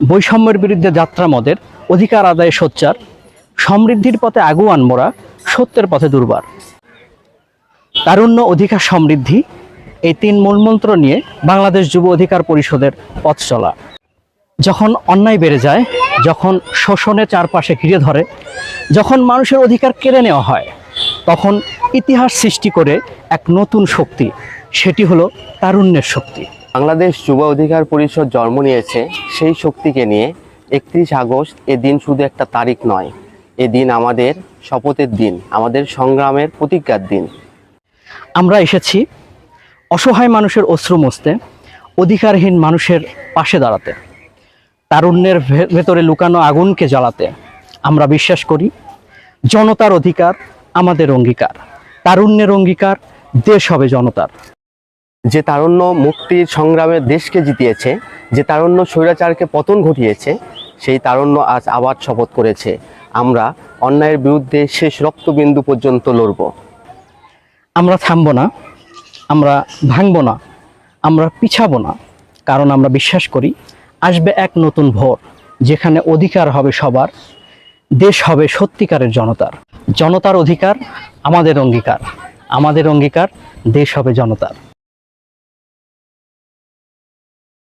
বৈষম্যের বিরুদ্ধে যাত্রা মদের অধিকার আদায়ে সোচ্চার, সমৃদ্ধির পথে আগুয়ান মোরা সত্যের পথে দুর্বার। তারুণ্য, অধিকার, সমৃদ্ধি, এই তিন মূলমন্ত্র নিয়ে বাংলাদেশ যুব অধিকার পরিষদের পথ চলা। যখন অন্যায় বেড়ে যায়, যখন শোষণে চারপাশে ঘিরে ধরে, যখন মানুষের অধিকার কেড়ে নেওয়া হয়, তখন ইতিহাস সৃষ্টি করে এক নতুন শক্তি, সেটি হলো তারুণ্যের শক্তি। বাংলাদেশ যুব অধিকার পরিষদ জন্ম নিয়েছে সেই শক্তিকে নিয়ে একত্রিশ আগস্ট এ দিন শুধু একটা তারিখ নয়, এ দিন আমাদের শপথের দিন, আমাদের সংগ্রামের প্রতিজ্ঞার দিন। আমরা এসেছি অসহায় মানুষের অশ্রু মুছতে, অধিকারহীন মানুষের পাশে দাঁড়াতে, তারুণ্যের ভেতরে লুকানো আগুনকে জ্বালাতে। আমরা বিশ্বাস করি, জনতার অধিকার আমাদের অঙ্গীকার, তারুণ্যের অঙ্গীকার দেশ হবে জনতার। যে তারুণ্য মুক্তির সংগ্রামে দেশকে জিতিয়েছে, যে তারুণ্য স্বৈরাচারকে পতন ঘটিয়েছে, সেই তারুণ্য আজ আবার শপথ করেছে। আমরা অন্যায়ের বিরুদ্ধে শেষ রক্তবিন্দু পর্যন্ত লড়ব। আমরা থামবো না, আমরা ভাঙবো না, আমরা পিছাবো না, কারণ আমরা বিশ্বাস করি, আসবে এক নতুন ভোর, যেখানে অধিকার হবে সবার, দেশ হবে সত্যিকারের জনতার। জনতার অধিকার আমাদের অঙ্গীকার আমাদের অঙ্গীকার দেশ হবে জনতার।